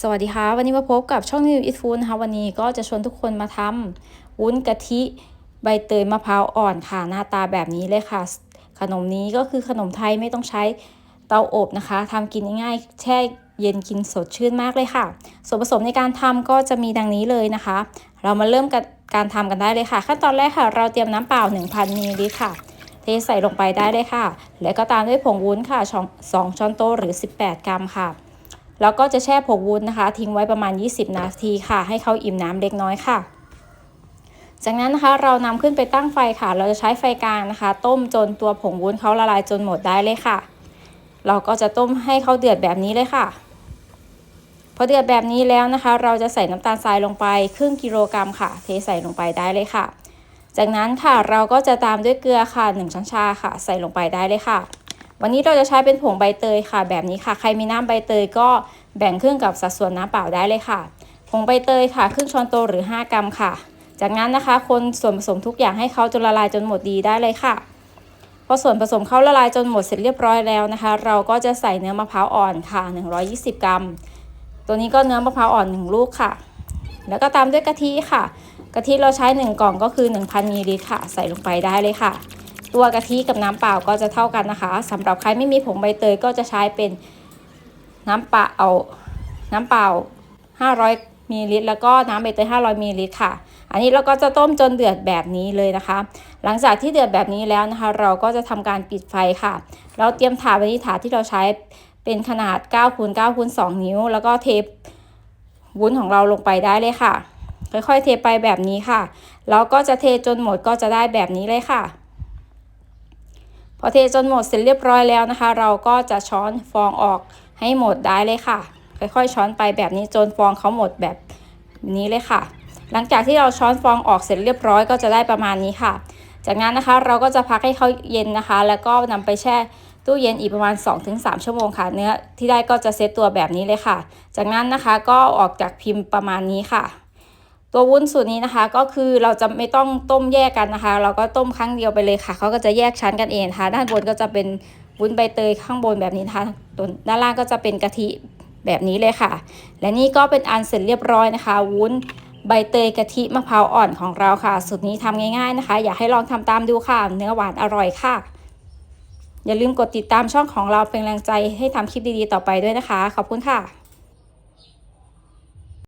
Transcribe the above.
สวัสดีค่ะวันนี้มาพบกับช่องนิวอิทฟูนะคะวันนี้ก็จะชวนทุกคนมาทำวุ้นกะทิใบเตยมะพร้าวอ่อนค่ะหน้าตาแบบนี้เลยค่ะ ขนมนี้ก็คือขนมไทยไม่ต้องใช้เตาอบนะคะทำกินง่ายๆแช่เย็นกินสดชื่นมากเลยค่ะ ส่วนผสมในการทำก็จะมีดังนี้เลยนะคะ เรามาเริ่มกันการทำกันได้เลยค่ะ ขั้นตอนแรกค่ะ เราเตรียมน้ำเปล่า 1,000มิลลิลิตรค่ะ เทใส่ลงไปได้เลยค่ะ แล้วก็ตามด้วยผงวุ้นค่ะ2ช้อนโต๊ะหรือ 18 กรัมค่ะ แล้วก็จะแช่ผงวุ้นนะคะ ทิ้งไว้ประมาณ 20 นาทีค่ะ ให้เขาอิ่มน้ำเล็กน้อยค่ะ จากนั้นนะคะเรานำขึ้นไปตั้งไฟค่ะ เราจะใช้ไฟกลางนะคะ ต้มจนตัวผงวุ้นเขาละลายจนหมดได้เลยค่ะ เราก็จะต้มให้เขาเดือดแบบนี้เลยค่ะพอเดือดแบบนี้แล้วนะคะ เราจะใส่น้ำตาลทรายลงไปครึ่งกิโลกรัมค่ะ เทใส่ลงไปได้เลยค่ะ จากนั้นค่ะเราก็จะตามด้วยเกลือค่ะ 1 ช้อนชาค่ะ ใส่ลงไปได้เลยค่ะ วันนี้เราจะใช้เป็นผงใบเตยค่ะ แบบนี้ค่ะ ใครมีน้ำใบเตยก็แบ่งครึ่งกับสัดส่วนน้ำเปล่าได้เลยค่ะ ผงใบเตยค่ะ ครึ่งช้อนโต๊ะหรือ 5 กรัมค่ะ จากนั้นนะคะคนส่วนผสมทุกอย่างให้เขาจนละลายจนหมดดีได้เลยค่ะพอส่วนผสมเขาละลายจนหมดเสร็จเรียบร้อยแล้วนะคะ เราก็จะใส่เนื้อมะพร้าวอ่อนค่ะ 120 กรัม ตัวนี้ก็เนื้อมะพร้าวอ่อน 1 ลูกค่ะ แล้วก็ตามด้วยกะทิค่ะ กะทิเราใช้ 1 กล่องก็คือ 1,000มิลลิลิตรค่ะ ใส่ลงไปได้เลยค่ะ ตัวกะทิกับน้ำเปล่าก็จะเท่ากันนะคะสำหรับใครไม่มีผงใบเตยก็จะใช้เป็นน้ำเปล่าเอาน้ำเปล่า 500มิลลิลิตรแล้วก็น้ำใบเตย500มิลลิลิตรค่ะ อันนี้เราก็จะต้มจนเดือดแบบนี้เลยนะคะ หลังจากที่เดือดแบบนี้แล้วนะคะ เราก็จะทำการปิดไฟค่ะ เราเตรียมถาดไว้ที่ถาดที่เราใช้เป็นขนาด9คูณ9คูณ2นิ้ว แล้วก็เทวุ้นของเราลงไปได้เลยค่ะ ค่อยๆ เทไปแบบนี้ค่ะ แล้วก็จะเทจนหมดก็จะได้แบบนี้เลยค่ะ อเทจนหมดเสร็จเรียบร้อยแล้วนะคะ เราก็จะช้อนฟองออกให้หมดได้เลยค่ะ ค่อยๆช้อนไปแบบนี้จนฟองเขาหมดแบบนี้เลยค่ะ หลังจากที่เราช้อนฟองออกเสร็จเรียบร้อยก็จะได้ประมาณนี้ค่ะ จากนั้นนะคะเราก็จะพักให้เขาเย็นนะคะ แล้วก็นำไปแช่ตู้เย็นอีกประมาณ 2-3 ชั่วโมงค่ะ เนื้อที่ได้ก็จะเซตตัวแบบนี้เลยค่ะ จากนั้นนะคะก็ออกจากพิมพ์ประมาณนี้ค่ะ ตัววุ้นสูตรนี้นะคะ ก็คือเราจะไม่ต้องต้มแยกกันนะคะ เราก็ต้มครั้งเดียวไปเลยค่ะเขาก็จะแยกชั้นกันเองค่ะด้านบนก็จะเป็นวุ้นใบเตยข้างบนแบบนี้นะคะด้านล่างก็จะเป็นกะทิแบบนี้เลยค่ะ และนี่ก็เป็นอันเสร็จเรียบร้อยนะคะ วุ้นใบเตยกะทิมะพร้าวอ่อนของเราค่ะ สูตรนี้ทำง่ายๆนะคะ อยากให้ลองทำตามดูค่ะ เนื้อหวานอร่อยค่ะ อย่าลืมกดติดตามช่องของเราเป็นแรงใจให้ทำคลิปดีๆต่อไปด้วยนะคะ ขอบคุณค่ะ